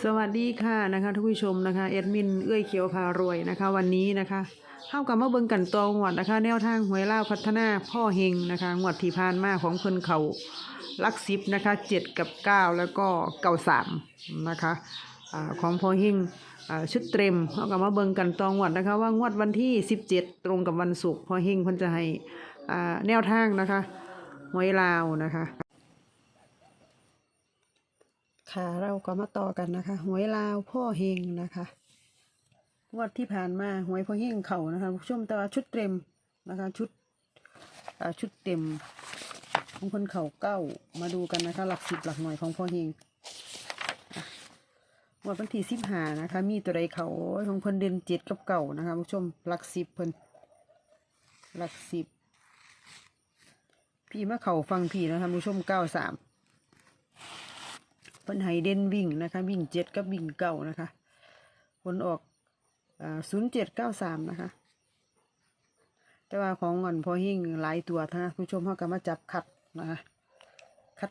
สวัสดีค่ะนะคะทุกผู้ชมนะคะเอ็ดมินเอื้อยเขียวพารวยนะคะ วันนี้นะคะเข้ากับมาเบิงกันตองวดนะคะ แนวทางหวยล่าวพัฒนาพ่อเฮงนะคะงวดที่ผ่านมาของเพิ่นเขาลักซิบนะคะเจ็ดกับเก้าแล้วก็เก้าสามนะคะอของพ่อเฮงชุดเต็มเข้ากับมาเบิงกันตองวดนะคะ ว่างวดวันที่สิบเจ็ดตรงกับวันศุกร์พ่อเฮงเพิ่นจะให้แนวทางนะคะหวยลาวนะคะ ค่ะ เราก็มาต่อกันนะคะ หวยลาวพ่อเฮงนะคะงวดที่ผ่านมาหวยพ่อเฮงเข่านะคะผู้ชมแต่ว่าชุดเต็มนะคะชุดชุดเต็มของคนเข่าเก้ามาดูกันนะคะ หลักสิบหลักหน่วยของพ่อเฮงงวดวันที่สิบหานะคะ มีตัวใดเขาของเพิ่นเด่นเจ็ดกับเก่านะคะผู้ชมหลักสิบเพิ่นหลักสิบพี่มาเข่าฟังพี่นะคะคุณผู้ชมเก้าสาม เพิ่นให้เด่นวิ่งนะคะ วิ่งเจ็ดกับวิ่งเก่านะคะผลออกศูนย์เจ็ดเก้าสามนะคะ แต่ว่าของเงินพอหิ่งหลายตัวท่านผู้ชมเขาก็มาจับคัดนะคะคัด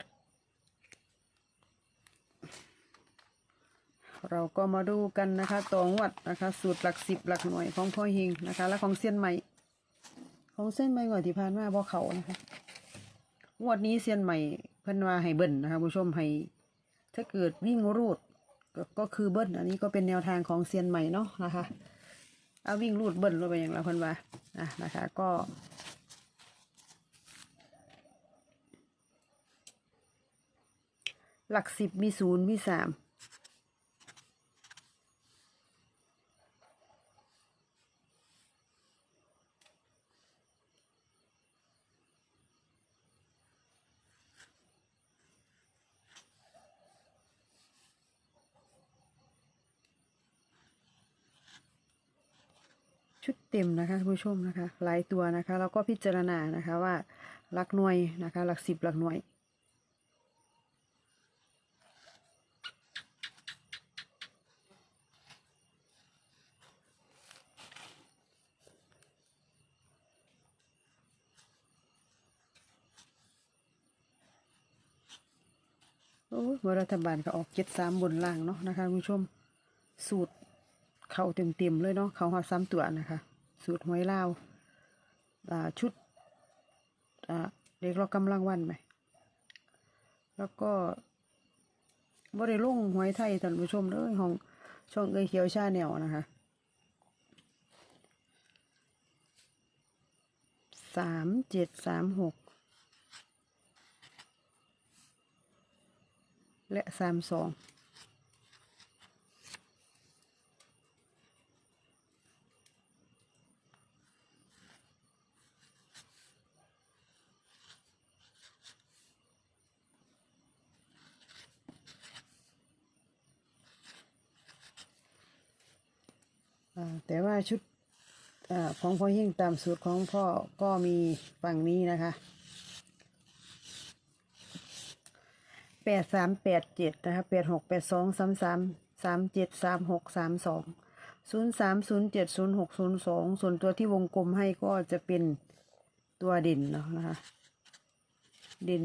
เราก็มาดูกันนะคะตองวัดนะคะ สูตรหลักสิบหลักหน่วยของพ่อหิงนะคะ และของเส้นใหม่ ของเส้นใหม่งวดที่ผ่านมาบ่เขานะคะงวดนี้เส้นใหม่เพิ่นว่าให้เบิ่นนะคะผู้ชมให้ ถ้าเกิดวิ่งรูดก็ก็คือเบิ้ลอันนี้ก็เป็นแนวทางของเซียนใหม่เนาะนะคะเอาวิ่งรูดเบิ้ลลงไปอย่างเราคนว่านะนะคะก็หลักสิบมีศูนย์มีสาม ชุดเต็มนะคะท่านผู้ชมนะคะหลายตัวนะคะแล้วก็พิจารณานะคะว่าหลักหน่วยนะคะหลักสิบหลักหน่วย โอ้รัฐบาลก็ออกเจ็ดสามบนล่างเนาะนะคะคุณผู้ชมสูตร เข่าเต็มๆเลยเนาะเขาหอดซ้ำตัวนะคะ สูตรหวยลาวาชุดเด็กเรากำลังวันไหม แล้วก็บ่ได้ลงหวยไทยท่านผู้ชมเลยของช่องเอยเขียวชาแนวนะคะสามเจ็ดสามหกและสามสอง แต่ว่าชุดอของพ่อยิ่งตามสูตรของพ่อก็มีฝั่งนี้นะคะแปดสามแปดเจ็ดนะคะแปดหกแปดสองสามสามสามเจ็ดสามหกสามสองศูนย์สามศูนย์เจ็ดศูนย์หกศูนย์สองส่วนตัวที่วงกลมให้ก็จะเป็นตัวเด่นเนาะนะคะ เด่น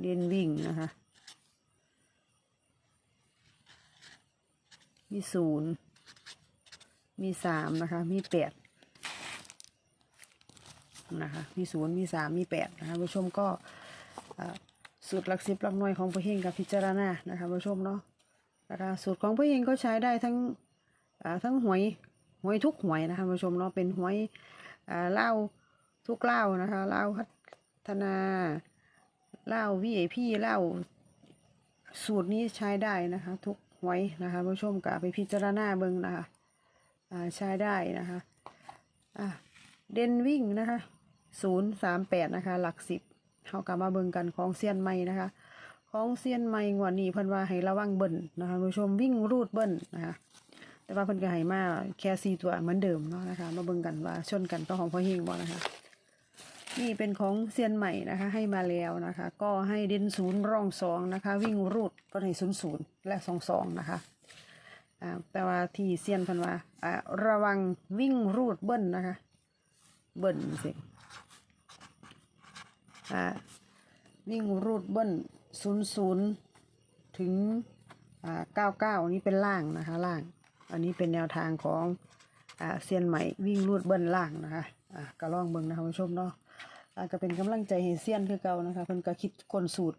เด่นวิ่งนะคะมีศูนย์ มีสามนะคะ มีแปดนะคะ มีศูนย์มีสามมีแปดนะคะผู้ชมก็สูตรหลักสิบหลักหน่วยของผู้เฮงกับพิจารณานะคะผู้ชมเนาะนะคะสูตรของผู้เฮงก็ใช้ได้ทั้งทั้งหวยหวยทุกหวยนะคะผู้ชมเนาะเป็นหวยเล่าทุกเล่านะคะเล่าพัฒนาเล่าวีไอพีเล่าสูตรนี้ใช้ได้นะคะ ทุกหวยนะคะผู้ชมกับไปพิจารณาเบิ่งนะคะอ่า ใช้ได้นะคะอะเดนวิ่งนะคะศูนย์สามแปดนะคะ หลักสิบเขากลับมาเบิ่งกันของเซียนใหม่นะคะ ของเซียนใหม่งวดนี้เพิ่นว่าให้ระวังเบิ่นนะคะคุณผู้ชมวิ่งรูดเบิ่นนะคะแต่ว่าเพิ่นก็ให้มาแค่สี่ตัวเหมือนเดิมเนาะนะคะ มาเบิ่งกันว่าชนกันก็ของพ่อเฮงบ่นะคะนี่เป็นของเซียนใหม่นะคะ ให้มาแล้วนะคะ ก็ให้เด่นศูนย์ร่องสองนะคะ วิ่งรูดก็ให้ศูนย์ศูนย์และสองสองนะคะ อ่าแต่ว่าที่เซียนพิ่นว่าอ่าระวังวิ่งรูดเบิ้ลนะคะ เบิ้ลสิอ่าวิ่งรูดเบิ้ลศูนย์ศูนย์ถึงอ่าเก้าเก้าอันนี้เป็นล่างนะคะล่าง อันนี้เป็นแนวทางของอ่าเซียนใหม่วิ่งรูดเบิ้ลล่างนะคะอ่าก็ลองเบิ่งนะคะผู้ชมเนาะอ่าก็เป็นกำลังใจให้เซียนคือเก่านะคะเพิ่นก็คิดคนสูตร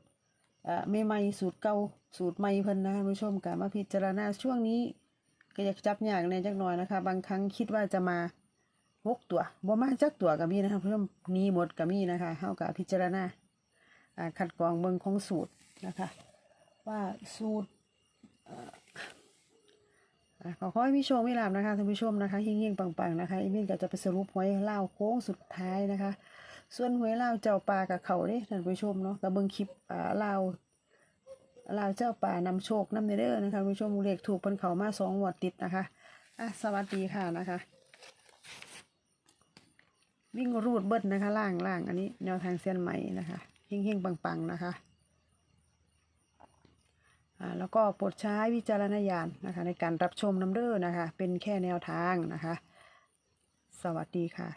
ไม่ใหม่ๆสูตรเก่าสูตรใหม่เพิ่นนะคะผู้ชมก็มาพิจารณาช่วงนี้ ก็อยากจับยากแน่จักหน่อยนะคะ บางครั้งคิดว่าจะมาหกตัวบ่มาจักตัวก็มีนะคะผู้ชมนีหมดก็มีนะคะเฮาก็พิจารณาอ่าคัดกรองเบิ่งของสูตรนะคะ ว่าสูตรอะขอขอให้พี่ชมพี่ลาบนะคะท่านผู้ชมนะคะเฮงๆปังๆนะคะอีเมนก็จะไปสรุปหวยเล่าโค้งสุดท้ายนะคะ ส่วนหวยเล่าวเจ้าป่ากับเขาเด้ท่านผู้ชมเนาะกับเบิ้งคลิปอ่าเล่าวเล่าวเจ้าป่านำโชคนำเด้อนะคะผู้ชมเลขถูกเพิ่นเขามาสองงวดติดนะคะอะสวัสดีค่ะนะคะ วิ่งรูดเบิดนะคะ ล่างล่างอันนี้ แนวทางเส้นใหม่นะคะเฮงๆปังๆนะคะอ่าแล้วก็โปรดใช้วิจารณญาณนะคะ ในการรับชมน้ำเด้อนะคะ เป็นแค่แนวทางนะคะ สวัสดีค่ะ